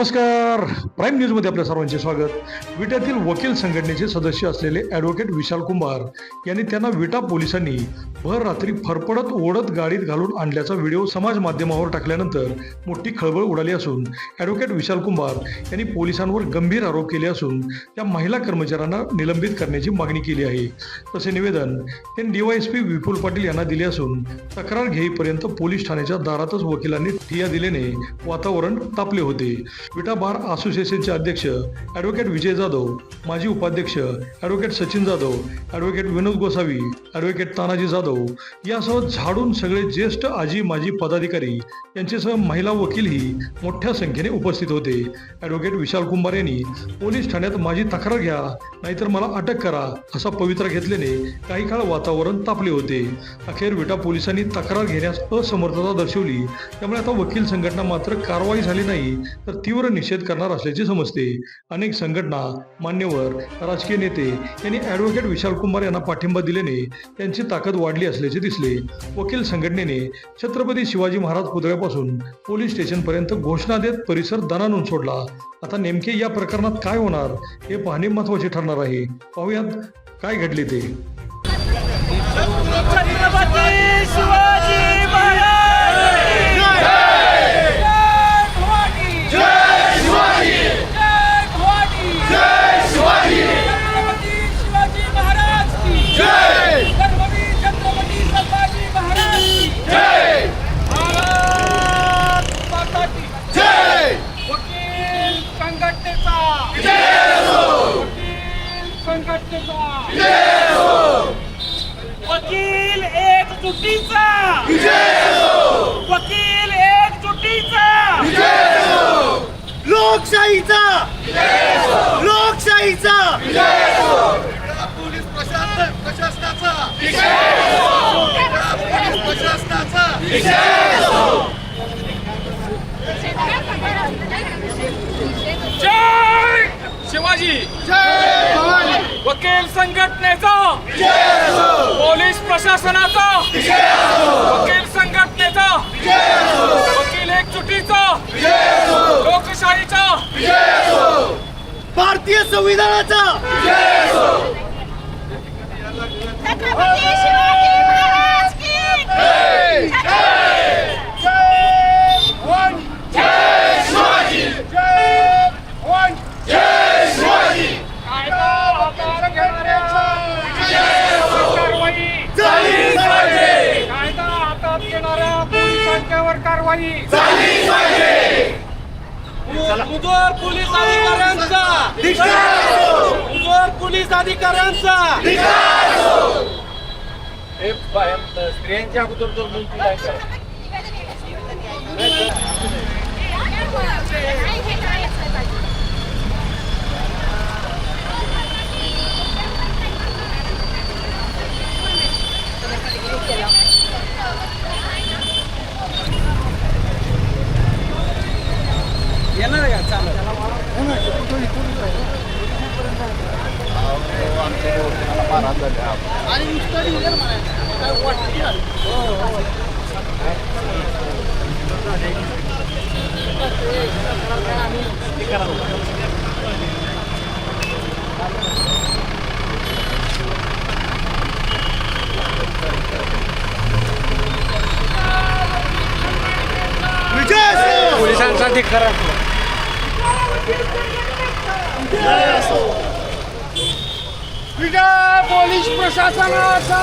नमस्कार. प्राईम न्यूजमध्ये आपल्या सर्वांचे स्वागत. विट्यातील वकील संघटनेचे सदस्य असलेले ॲडव्होकेट विशाल कुंभार यांनी त्यांना विटा पोलिसांनी भर रात्री फरफडत ओढत गाडीत घालून आणल्याचा व्हिडिओ समाज माध्यमावर टाकल्यानंतर मोठी खळबळ उडाली असून ॲडव्होकेट विशाल कुंभार यांनी पोलिसांवर गंभीर आरोप केले असून त्या महिला कर्मचाऱ्यांना निलंबित करण्याची मागणी केली आहे. तसे निवेदन त्यांनी डीवायएसपी विपुल पाटील यांना दिले असून तक्रार घेईपर्यंत पोलीस ठाण्याच्या दारातच वकिलांनी ठिया दिल्याने वातावरण तापले होते. विटा बार असोसिएशनचे अध्यक्ष ॲडव्होकेट विजय जाधव माजी उपाध्यक्ष advocate Sachin Jadhav advocate Vinod Gosavi advocate Tanaji Jadhav यासह झाडून सगळे ज्येष्ठ आजी माजी पदाधिकारी यांच्यासह महिला वकीलही मोठ्या संख्येने उपस्थित होते. ॲडव्होकेट विशाल कुंभार यांनी पोलीस ठाण्यात माझी तक्रार घ्या नाहीतर मला अटक करा असा पवित्रा घेतल्याने काही काळ वातावरण तापले होते. अखेर विटा पोलिसांनी तक्रार घेण्यास असमर्थता दर्शवली. त्यामुळे आता वकील संघटना मात्र कारवाई झाली नाही तर तीव्र निषेध करणार असल्याचे समजते. अनेक संघटना मान्यवर राजकीय नेते यांनी ॲडव्होकेट विशाल कुमार यांना पाठिंबा दिल्याने त्यांची ताकद वाढली असल्याचे दिसले. वकील संघटनेने छत्रपती शिवाजी महाराज पुतळ्यापासून पोलीस स्टेशनपर्यंत घोषणा देत परिसर दणानून सोडला. आता नेमके या प्रकरणात काय होणार हे पाहणे महत्त्वाचे ठरणार आहे. पाहूयात काय घडले ते छत्रपती शिवाजी महाराज जय भवानी जय छत्रपती शिवाजी. महाराज की. छत्रपती छत्रपती संभाजी महाराज की भारत माता की वकील संघटनेचा वकील संघटनेचा वकील एकजुटीचा वकील एकजुटीचा लोकशाहीचा लोकशाहीचा पोलीस प्रशासन प्रशासनाचा पोलीस प्रशासनाचा जय शिवाजी वकील संघटनेचा। पोलीस प्रशासनाचा। वकील संघटनेचा। वकील एकजुटीचा लोकशाहीचा। भारतीय संविधानाचा। छत्रपती शिवाजी महाराज की कायदा हातात घेणाऱ्यांचा कारवाई झाली पाहिजे कायदा हातात घेणाऱ्या पोलिसांच्यावर कारवाई मुजोर पोलीस अधिकाऱ्यांचा मुजोर पोलीस अधिकाऱ्यांचा स्त्रियांच्या अगोदर असो. पोलिसांसाठी खरं विजय पोलीस प्रशासनाचा!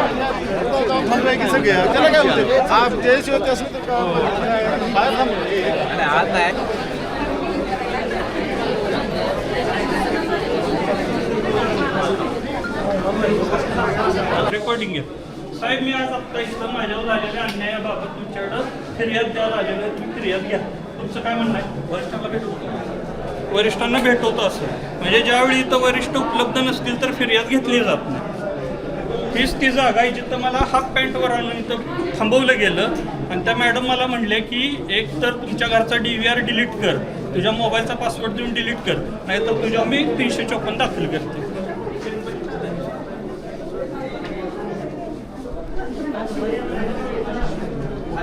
म्हणलं की सगळे? त्याला काय होते असं तर का- बाहेर थांब. रेकॉर्डिंग घेत साहेब मी आज आत्ता इथं माझ्यावर झालेल्या अन्यायाबाबत तुमच्याकडं फिर्याद द्यायला आलेलं आहे. तुम्ही फिर्याद घ्या. तुमचं काय म्हणणं आहे? वरिष्ठांना भेटवतो वरिष्ठांना भेटवतो असं. म्हणजे ज्यावेळी इथं वरिष्ठ उपलब्ध नसतील तर फिर्याद घेतली जात नाही. हीच ती जागा आहे जिथं मला हाफ पॅन्टवर आणून इथं थांबवलं गेलं. आणि त्या मॅडम मला म्हणले की एक तर तुमच्या घरचा डी व्ही आर डिलीट कर. तुझ्या मोबाईलचा पासवर्ड देऊन डिलीट कर. नाहीतर तुझ्या मी तीनशे चोपन्न दाखल करते या या बाजूला.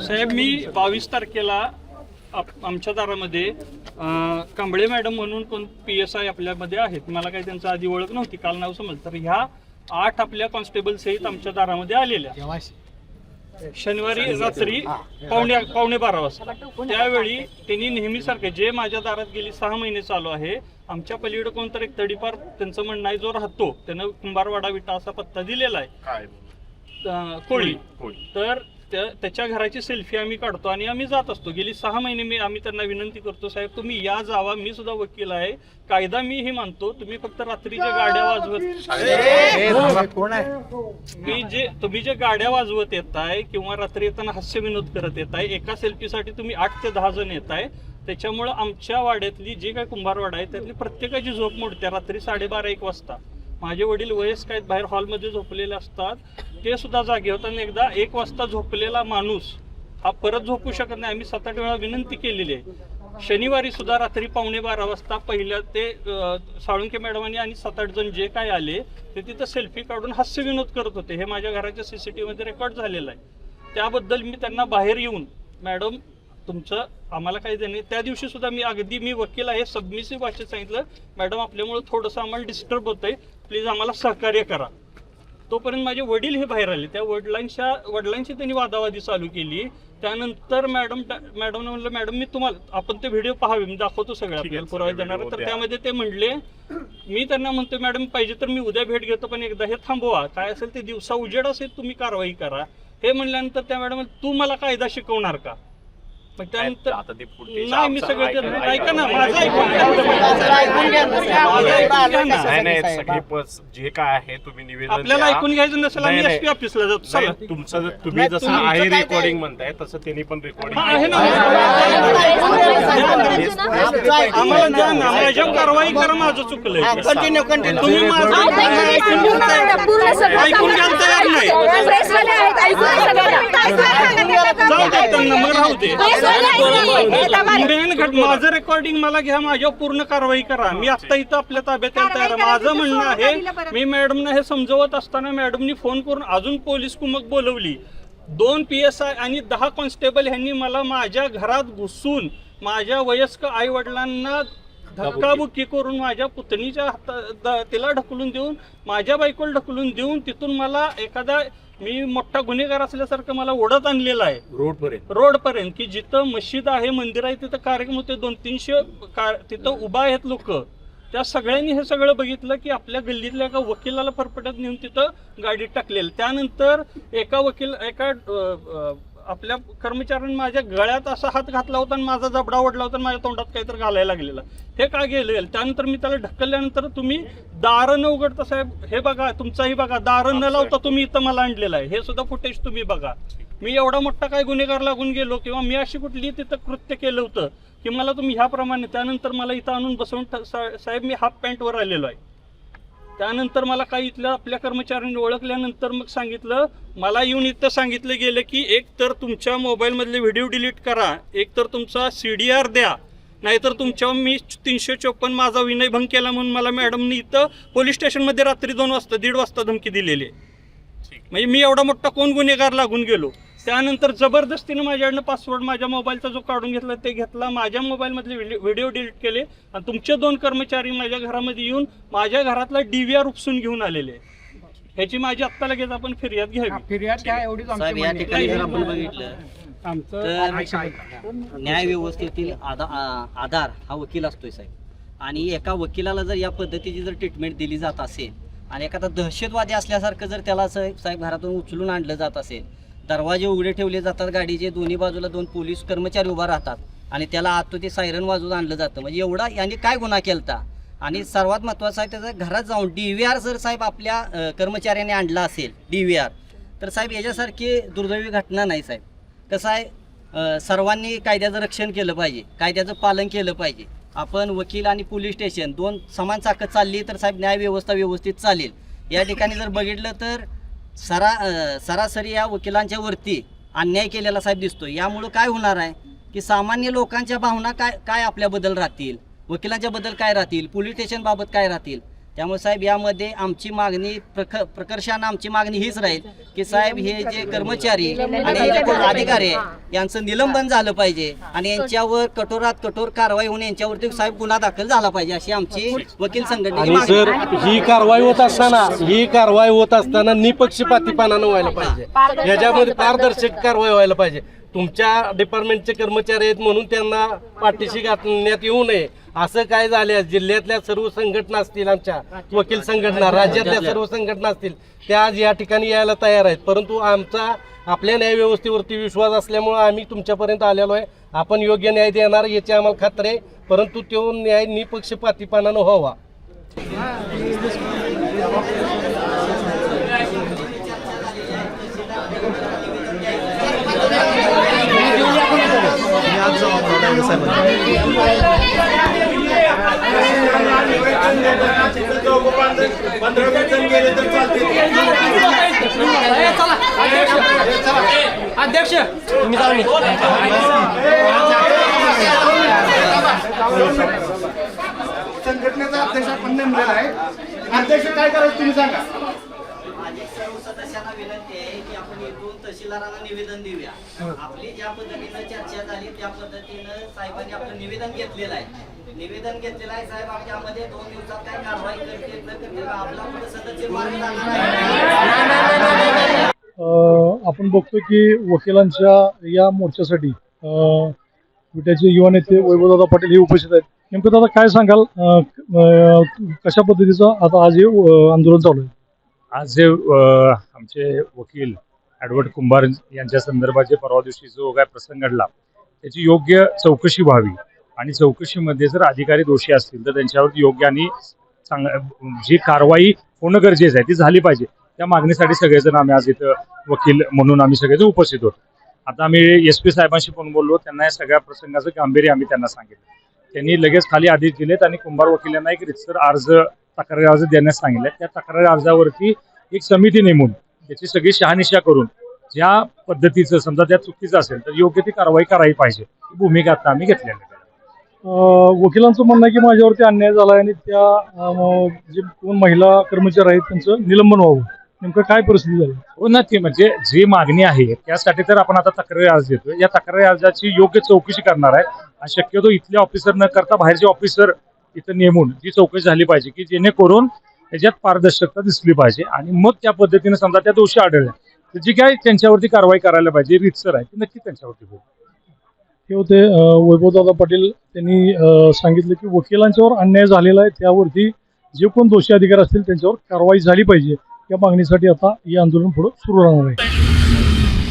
साहेब मी बावीस तारखेला आमच्या दारामध्ये कांबळे मॅडम म्हणून कोण पी एस आय आपल्यामध्ये आहेत. मला काही त्यांचं आधी ओळख नव्हती काल नाव समजलं. तर ह्या आठ आपल्या कॉन्स्टेबल सहित आमच्या दारामध्ये आलेल्या शनिवारी रात्री पावणे पावणे बारा वाजता. त्यावेळी त्यांनी नेहमीसारखे जे माझ्या दारात गेली सहा महिने चालू आहे आमच्या पलीकडे कोणतर एक तडीपार त्यांचं म्हणणं आहे जो राहतो त्यानं कुंभारवाडा विटा असा पत्ता दिलेला आहे. कोळी. तर त्या- त्याच्या घराची सेल्फी आम्ही काढतो आणि आम्ही जात असतो. गेली सहा महिने मी आम्ही त्यांना विनंती करतो साहेब तुम्ही या जावा मी सुद्धा वकील आहे. कायदा मीही मानतो. तुम्ही फक्त रात्रीच्या गाड्या वाजवत मी जे तुम्ही जे गाड्या वाजवत येताय किंवा रात्री येताना हास्य विनोद करत येताय एका सेल्फीसाठी तुम्ही आठ ते दहा जण येताय. त्याच्यामुळं आमच्या वाड्यातली जी काही कुंभारवाडा आहे त्यातली प्रत्येकाची झोप मोडते रात्री साडेबारा एक वाजता. माझे वडील वयस्क आहेत बाहेर हॉलमध्ये झोपलेले असतात. ते सुद्धा जागे होतात आणि एकदा एक वाजता झोपलेला माणूस हा परत झोपू शकत नाही. आम्ही सात आठ वेळा विनंती केलेली आहे. शनिवारी सुद्धा रात्री पावणे बारा वाजता पहिल्या ते साळुंके मॅडमांनी आणि सात आठ जण जे काय आले ते तिथं सेल्फी काढून हास्यविनोद करत होते. हे माझ्या घराच्या सी सी टी व्हीमध्ये रेकॉर्ड झालेलं आहे. त्याबद्दल मी त्यांना बाहेर येऊन मॅडम तुमचं आम्हाला काही देणे त्या दिवशी सुद्धा मी अगदी मी वकील आहे सबमिसिव्ह भाषेत सांगितलं मॅडम आपल्यामुळे थोडंसं आम्हाला डिस्टर्ब होतंय. प्लीज आम्हाला सहकार्य करा. तोपर्यंत माझे वडील हे बाहेर आले. त्या वडिलांच्या वडिलांची त्यांनी वादावादी चालू केली. त्यानंतर मॅडम मॅडम म्हणलं मॅडम मी तुम्हाला आपण ते व्हिडिओ पाहावे मी दाखवतो सगळे आपल्याला पुरावे देणार. तर. त्यामध्ये ते म्हणले मी त्यांना म्हणतो मॅडम पाहिजे तर मी उद्या भेट घेतो पण एकदा हे थांबवा. काय असेल ते दिवसा उजेड असेल तुम्ही कारवाई करा. हे म्हणल्यानंतर त्या मॅडम तू मला कायदा शिकवणार का? त्यानंतर आता ते footage नाही मी सगळं ते ऐका- ना माझं ऐकून घ्या. माझं ऐकून घ्या ना. नाही नाही सगळी पस- जे काय आहे तुम्ही निवेदन आपल्याला द्या. ऐकून घ्यायचं नसेल आम्ही नाही, नाही. एसपी ऑफिसला जातो चला नाही, तुमचं तुम्ही जसं आहे रेकॉर्डिंग म्हणताय तसं त्यांनी पण रेकॉर्डिंग हा, आहे ना. आम्हाला द्या ना माझ्यावर कारवाई करा माझं चुकलंय. कंटिन्यू कंटिन्यू तुम्ही माझं ऐकून ऐकून घ्यायला तयार नाही जाऊ दे त्यांना मग राहू दे. माझं रेकॉर्डिंग मला घ्या माझ्यावर पूर्ण कारवाई करा. मी आता इथं आपल्या ताब्यात यायला तयार आहे. माझं म्हणणं आहे मी मॅडमना हे समजवत असताना मॅडमनी फोन करून अजून पोलीस कुमक बोलवली. दोन पी एस आय आणि दहा कॉन्स्टेबल ह्यांनी मला माझ्या घरात घुसून माझ्या वयस्क आई वडिलांना धक्काबुक्की करून माझ्या पुतणीच्या हाता द- तिला ढकलून देऊन माझ्या बायकोला ढकलून देऊन तिथून मला एखादा मी मोठा गुन्हेगार असल्यासारखं मला ओढत आणलेला आहे. रोड पर्यंत रोड पर्यंत की जिथं मशीद आहे मंदिर आहे तिथं कार्यक्रम होते. दोन तीनशे कार तिथं उभा आहेत लोक. त्या सगळ्यांनी हे सगळं बघितलं की आपल्या गल्लीतल्या एका वकिलाला फरफटत नेऊन तिथं गाडीत टाकलेलं. त्यानंतर एका वकील एका आपल्या कर्मचाऱ्यांनी माझ्या गळ्यात असा हात घातला होता आणि माझा जबडा ओढला होता आणि माझ्या तोंडात काहीतरी घालायला लागलेलं. हे का गेलं? त्यानंतर मी त्याला ढकलल्यानंतर तुम्ही दारं न उघडता साहेब हे बघा तुमचाही बघा दारं न लावता तुम्ही इथं मला आणलेलं आहे. हे सुद्धा फुटेज तुम्ही बघा. मी एवढा मोठा काय गुन्हेगार लागून गेलो किंवा मी अशी कुठली तिथं कृत्य केलं होतं की मला तुम्ही ह्याप्रमाणे त्यानंतर मला इथं आणून बसवून साहेब मी हाफ पॅन्टवर आलेलो आहे. त्यानंतर मला काही इथल्या आपल्या कर्मचाऱ्यांनी ओळखल्यानंतर मग सांगितलं मला येऊन इथं सांगितलं गेलं की एक तर तुमच्या मोबाईलमधले व्हिडिओ डिलीट करा एक तर तुमचा सी डी आर द्या नाहीतर तुमच्यावर मी तीनशे चोपन्न माझा विनयभंग केला म्हणून मला मॅडमनी इथं पोलीस स्टेशनमध्ये रात्री दोन वाजता दीड वाजता धमकी दिलेली आहे. म्हणजे मी एवढा मोठा कोण गुन्हेगार लागून गेलो? त्यानंतर जबरदस्तीनं माझ्याकडनं पासवर्ड माझ्या मोबाईलचा जो काढून घेतला ते घेतला माझ्या मोबाईलमधले व्हिडिओ डिलीट केले आणि तुमचे दोन कर्मचारी माझ्या घरामध्ये येऊन माझ्या घरातला डी व्ही आर उपसून घेऊन आलेले. ह्याची माझी आत्ता लगेच आपण फिर्याद घ्यावी फिर्याद घ्या एवढीच आमची आहे. जर आपण बघितलं आमचं तर ऐका, ऐका. न्याय व्यवस्थेतील आधा आ- आधार हा वकील असतोय साहेब आणि एका वकिलाला जर या पद्धतीची जर ट्रीटमेंट दिली जात असेल आणि एखादा दहशतवादी असल्यासारखं जर त्याला साहेब साहेब घरातून उचलून आणलं जात असेल दरवाजे उघडे ठेवले जातात गाडीचे दोन्ही बाजूला दोन पोलीस कर्मचारी उभा राहतात आणि त्याला आत ते सायरन वाजून आणलं जातं. म्हणजे एवढा यांनी काय गुन्हा केलता? आणि सर्वात महत्त्वाचं आहे त्याचं घरात जाऊन डी व्ही आर जर साहेब आपल्या कर्मचाऱ्याने आणला असेल डी व्ही आर तर साहेब याच्यासारखी दुर्दैवी घटना नाही साहेब. कसं आहे सर्वांनी कायद्याचं रक्षण केलं पाहिजे कायद्याचं पालन केलं पाहिजे. आपण वकील आणि पोलीस स्टेशन दोन समान चाकत चालली तर साहेब न्यायव्यवस्था व्यवस्थित चालेल. या ठिकाणी जर बघितलं तर सरा सरासरी या वकिलांच्या वरती अन्याय केलेला साहेब दिसतो यामुळं काय होणार आहे? की सामान्य लोकांच्या भावना काय काय आपल्याबद्दल राहतील? वकिलांच्या बद्दल काय राहतील? पोलीस स्टेशन बाबत काय राहतील? त्यामुळे साहेब यामध्ये आमची मागणी प्रख प्रकर्षानं आमची मागणी हीच राहील की साहेब हे जे कर्मचारी आणि हे जे कोण अधिकारी आहे यांचं निलंबन झालं पाहिजे आणि यांच्यावर कठोरात कठोर कारवाई होऊन यांच्यावरती साहेब गुन्हा दाखल झाला पाहिजे अशी आमची वकील मागणी सर ही कारवाई होत असताना ही कारवाई होत असताना निपक्षपातीपणानं व्हायला पाहिजे. याच्यामध्ये पारदर्शक कारवाई व्हायला पाहिजे. तुमच्या डिपार्टमेंटचे कर्मचारी आहेत म्हणून त्यांना पाठीशी घालण्यात येऊ नये. असं काय झालं जिल्ह्यातल्या सर्व संघटना असतील आमच्या वकील संघटना राज्यातल्या सर्व संघटना असतील त्या आज या ठिकाणी यायला तयार आहेत. परंतु आमचा आपल्या न्यायव्यवस्थेवरती विश्वास असल्यामुळं आम्ही तुमच्यापर्यंत आलेलो आहे. आपण योग्य न्याय देणार याची आम्हाला खात्री आहे. परंतु तो न्याय निपक्षपातीपणानं व्हावा. पंधरा अध्यक्ष जण गेले तर चालते संघटनेचा अध्यक्ष आपण नेमलेला आहे. अध्यक्ष काय करायचं तुम्ही सांगा. विनंती आहे की आपण इथून तहसीलदारांना निवेदन देऊया. आपली ज्या पद्धतीनं चर्चा झाली त्या पद्धतीनं साहेबांनी आपलं निवेदन घेतलेलं आहे. निवेदन घेतलेलं आहे साहेब आमच्यामध्ये दोन दिवसात काय कारवाई न आपला पुढे सदस्य मार्ग आहे? अ, आपण बघतो की वकिलांच्या या मोर्चासाठी विट्याचे युवा नेते वैभवदादा पाटील हे उपस्थित आहेत. नेमकं दादा काय सांगाल? कशा पद्धतीचं आता आज हे आंदोलन चालू आहे? आज जे आमचे वकील ॲडवर्ड कुंभार यांच्या संदर्भात जे परवा दिवशी जो काय प्रसंग घडला त्याची योग्य चौकशी व्हावी आणि चौकशीमध्ये जर अधिकारी दोषी असतील तर त्यांच्यावर योग्य आणि चांग जी कारवाई होणं गरजेचं आहे ती झाली पाहिजे. त्या मागणीसाठी सगळेजण आम्ही आज इथं वकील म्हणून आम्ही सगळेजण उपस्थित होतो. आता आम्ही एस पी साहेबांशी पण बोललो त्यांना या सगळ्या प्रसंगाचं गांभीर्य आम्ही त्यांना सांगितलं. त्यांनी लगेच खाली आदेश दिलेत आणि कुंभार वकिलांना एक रितसर अर्ज तक्रारी अर्ज देण्यास सांगितलं. त्या तक्रारी अर्जावरती एक समिती नेमून त्याची सगळी शहानिशा करून ज्या पद्धतीचं समजा त्या चुकीचं असेल तर योग्य ती कारवाई करायला पाहिजे. ही भूमिका आता आम्ही घेतलेली आहे. वकिलांचं म्हणणं आहे की माझ्यावरती अन्याय झाला आहे आणि त्या जे कोण महिला कर्मचारी आहेत त्यांचं निलंबन व्हावं. नेमकं काय परिस्थिती झाली? हो नक्की म्हणजे जी मागणी आहे त्यासाठी तर आपण आता तक्रारी अर्ज देतोय. या तक्रारी अर्जाची योग्य चौकशी करणार आहे. आणि शक्यतो इथले ऑफिसर न करता बाहेरचे ऑफिसर इथं नेमून जी चौकशी झाली पाहिजे की जेणेकरून त्याच्यात पारदर्शकता दिसली पाहिजे. आणि मग त्या पद्धतीने समजा त्या दोषी आढळल्या तर जी काय त्यांच्यावरती कारवाई करायला पाहिजे रितसर आहे ती नक्की त्यांच्यावरती होईल. हे होते वैभवदादा पाटील. त्यांनी सांगितलं की वकिलांच्यावर अन्याय झालेला आहे त्यावरती जे कोण दोषी अधिकारी असतील त्यांच्यावर कारवाई झाली पाहिजे. या मागणीसाठी आता हे आंदोलन पुढे सुरू राहणार आहे.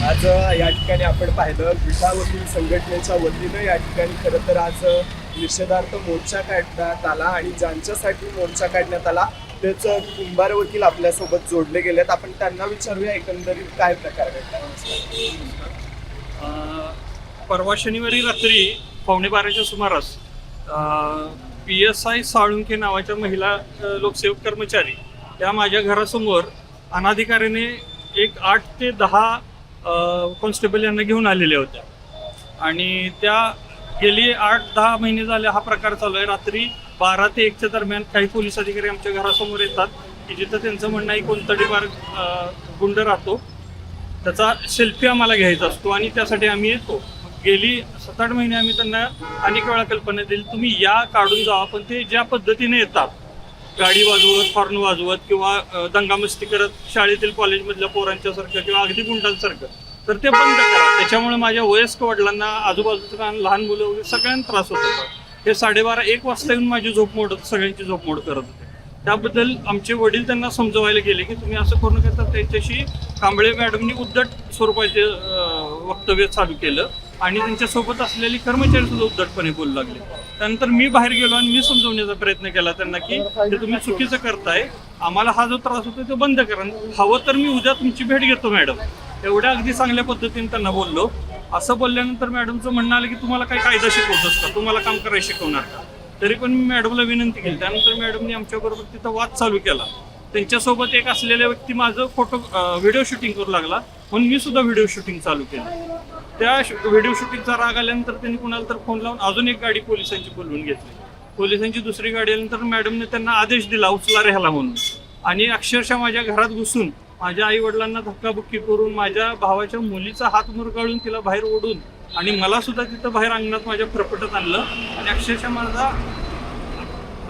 आज या ठिकाणी आपण पाहिलं विटा वकील संघटनेच्या वतीनं या ठिकाणी खरं तर आज निषेधार्थ मोर्चा काढण्यात आला आणि ज्यांच्यासाठी मोर्चा काढण्यात आला तेच कुंभार वकील आपल्यासोबत जोडले गेलेत. आपण त्यांना विचारूया एकंदरीत काय प्रकार घडला परवा शनिवारी रात्री पावणे बाराच्या सुमारास पी एस आय साळुंके नावाच्या महिला लोकसेवक कर्मचारी या माझ्या घरासमोर अनाधिकाऱ्याने एक आठ ते दहा कॉन्स्टेबल यांना घेऊन आलेल्या होत्या. आणि त्या गेली आठ दहा महिने झाले हा प्रकार चालू आहे. रात्री बारा ते एकच्या दरम्यान काही पोलीस अधिकारी आमच्या घरासमोर येतात की जिथं त्यांचं म्हणणं आहे कोणतरी बार गुंड राहतो त्याचा सेल्फी आम्हाला घ्यायचा असतो आणि त्यासाठी आम्ही येतो. गेली सात आठ महिने आम्ही त्यांना अनेक वेळा कल्पना दिली तुम्ही या काढून जावा पण ते ज्या पद्धतीने येतात गाडी वाजवत हॉर्न वाजवत किंवा दंगामस्ती करत शाळेतील कॉलेजमधल्या पोरांच्यासारखं किंवा अगदी गुंडांसारखं तर ते बंद करा. त्याच्यामुळे माझ्या वयस्क वडिलांना आजूबाजूच्या लहान मुलं वगैरे सगळ्यांना त्रास होत होता. हे साडेबारा एक वाजता येऊन माझी झोप मोड सगळ्यांची झोप मोड करत होते. त्याबद्दल आमचे वडील त्यांना समजवायला गेले की तुम्ही असं करू नका तर त्यांच्याशी कांबळे मॅडमनी उद्धट स्वरूपाचे वक्तव्य चालू केलं आणि त्यांच्यासोबत असलेले कर्मचारी सुद्धा उद्धटपणे बोलू लागले. त्यानंतर मी बाहेर गेलो आणि मी समजवण्याचा प्रयत्न केला त्यांना की ते तुम्ही चुकीचं करताय आम्हाला हा जो त्रास होतो तो बंद करा. हवं तर मी उद्या तुमची भेट घेतो मॅडम. एवढ्या अगदी चांगल्या पद्धतीने त्यांना बोललो. असं बोलल्यानंतर मॅडमचं म्हणणं आलं की तुम्हाला काय कायदा शिकवतोस का? तुम्हाला काम करायला शिकवणार का? तरी पण मी मॅडमला विनंती केली. त्यानंतर मॅडमने आमच्याबरोबर तिथं वाद चालू केला. त्यांच्यासोबत एक असलेल्या व्यक्ती माझं फोटो व्हिडिओ शूटिंग करू लागला. म्हणून मी सुद्धा व्हिडिओ शूटिंग चालू केलं. त्या व्हिडिओ शूटिंगचा राग आल्यानंतर त्यांनी कुणाला तर फोन लावून अजून एक गाडी पोलिसांची बोलवून घेतली. पोलिसांची दुसरी गाडी आल्यानंतर मॅडमने त्यांना आदेश दिला उचला राहिला ह्याला म्हणून. आणि अक्षरशः माझ्या घरात घुसून माझ्या आई वडिलांना धक्काबुक्की करून माझ्या भावाच्या मुलीचा हात मुरगाळून तिला बाहेर ओढून आणि मला सुद्धा तिथं बाहेर अंगणात माझ्या फरफटत आणलं. आणि अक्षरशः माझा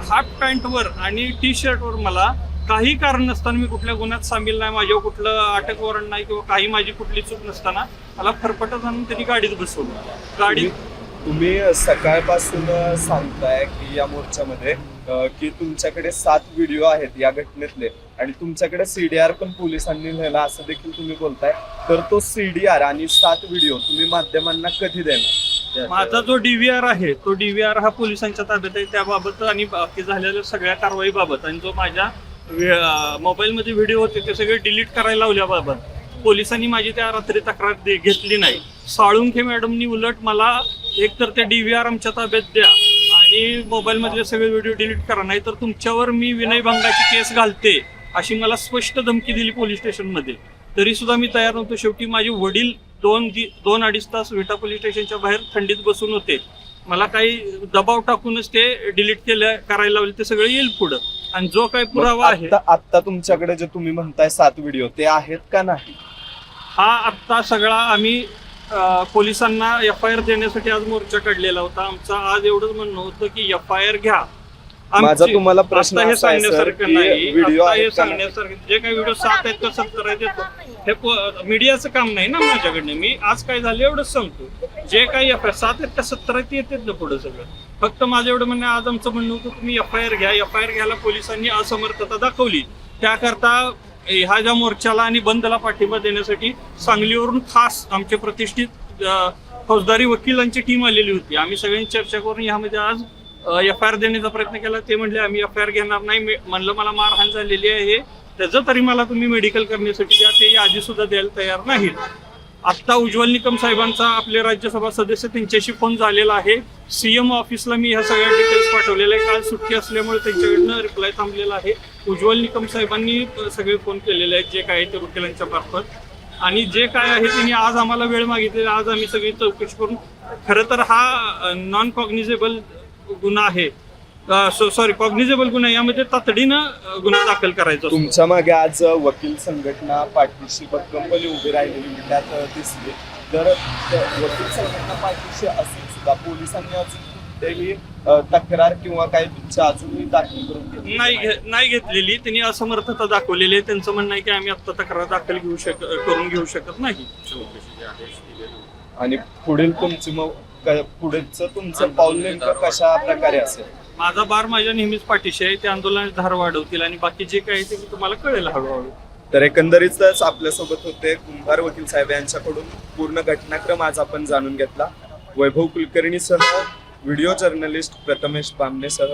हाफ पॅन्टवर आणि टी शर्टवर मला काही कारण नसताना मी कुठल्या गुन्ह्यात सामील नाही माझ्यावर कुठलं अटक वॉरंट नाही किंवा काही माझी कुठली चूक नसताना मला फरफटत आणून त्यांनी गाडीत बसवलं. गाडी तुम्ही सकाळपासून सांगताय की या मोर्चामध्ये की तुमच्याकडे सात व्हिडिओ आहेत या घटनेतले आणि तुमच्याकडे सीडीआर पण पोलिसांनी लिहिला असं देखील तुम्ही बोलताय. तर तो सीडीआर आणि सात व्हिडिओ तुम्ही माध्यमांना कधी देणार? माझा जो डीव्हीआर आहे तो डीव्हीआर हा पोलिसांच्या ताब्यात आहे. त्याबाबत आणि बाकी झालेल्या सगळ्या कारवाईबाबत आणि जो माझ्या मोबाईलमध्ये व्हिडिओ होते ते सगळे डिलीट करायला लावल्याबाबत पोलिसांनी माझी त्या रात्री तक्रार घेतली नाही. साळुंखे मॅडमनी उलट मला एकतर ते डीव्हीआर आमच्या ताब्यात द्या आणि मोबाईलमधले सगळे व्हिडिओ डिलीट करा. नाही तर तुमच्यावर मी विनयभंगाची केस घालते अशी मला स्पष्ट धमकी दिली पोलीस स्टेशनमध्ये तरी सुद्धा मी तयार नव्हतो. शेवटी माझे वडील दोन दि- दोन अडीच तास विटा पोलीस स्टेशनच्या बाहेर थंडीत बसून होते. मला काही दबाव टाकूनच ते डिलीट केलं करायला लावले. ते सगळं येईल पुढं. आणि जो काही पुरावा आहे आता आता तुमच्याकडे जे तुम्ही म्हणताय सात व्हिडिओ ते आहेत का नाही? हा आत्ता सगळा आम्ही पोलिसांना एफ आय आर देण्यासाठी आज मोर्चा काढलेला होता. आमचं आज एवढंच म्हणणं होतं की एफ आय आर घ्या. माझा तुम्हाला प्रश्न हे सांगण्यासारखं नाही. हे? सांगण्यासारखं जे काही व्हिडिओ सात आहेत का सत्तर आहेत हे मीडियाचं काम नाही ना माझ्याकडनं. मी आज काय झालं एवढंच सांगतो. जे काही एफ आय सात आहेत का सत्तर आहेत येतात ना पुढे सगळं. फक्त माझं एवढं म्हणणं आज आमचं म्हणणं होतं तुम्ही एफ आय आर घ्या. एफ आय आर घ्यायला पोलिसांनी असमर्थता दाखवली. त्याकरता ह्या ज्या मोर्चाला आणि बंदला पाठिंबा देण्यासाठी सांगलीवरून खास आमचे प्रतिष्ठित फौजदारी वकिलांची टीम आलेली होती. आम्ही सगळ्यांनी चर्चा करून यामध्ये आज एफ आय आर देण्याचा प्रयत्न केला. ते म्हणले आम्ही एफ आय आर घेणार नाही. म्हणलं मला मारहाण झालेली आहे. त्याचं तरी मला तुम्ही मेडिकल करण्यासाठी द्या. ते यादी सुद्धा द्यायला तयार नाहीत. आत्ता उज्ज्वल निकम साहेबांचा आपले राज्यसभा सदस्य त्यांच्याशी फोन झालेला आहे. सीएम ऑफिसला मी ह्या सगळ्या डिटेल्स पाठवलेल्या आहे काल सुट्टी असल्यामुळे त्यांच्याकडनं रिप्लाय थांबलेला आहे. उज्ज्वल निकम साहेबांनी सगळे फोन केलेले आहेत जे काय आहे ते वकिलांच्या मार्फत. आणि जे काय आहे त्यांनी आज आम्हाला वेळ मागितलेला आज आम्ही सगळी चौकशी करून खरं तर हा नॉन कॉग्निझेबल गुन्हा आहे. सॉरी कॉग्निझेबल गुन्हा आहे. यामध्ये तातडीनं गुन्हा दाखल करायचा तुमच्या मागे आज वकील संघटना पाठीशी भक्कमपणे उभी राहिलेली विट्यात दिसली. तर वकील संघटना पाठीशी असून सुद्धा पोलिसांनी अजून अ, तक्रार किंवा काही तुमच्या अजूनही दाखल करून नाही नाही. घेतलेली. त्यांनी असमर्थता दाखवलेली आहे. त्यांचं म्हणणं आहे की आम्ही आता तक्रार दाखल घेऊ शक करून घेऊ शकत नाही. आणि पुढील तुमची मग पुढचं तुमचं पाऊल नेमकं कशा प्रकारे असेल? माझा बार माझ्या नेहमीच पाठीशी आहे. ते आंदोलनात धार वाढवतील आणि बाकी जे काही ते मी तुम्हाला कळेल हळूहळू. तर एकंदरीतच आपल्यासोबत होते कुंभार वकील साहेब यांच्याकडून पूर्ण घटनाक्रम आज आपण जाणून घेतला. वैभव कुलकर्णीसह व्हिडिओ जर्नलिस्ट प्रथमेश बामणेसह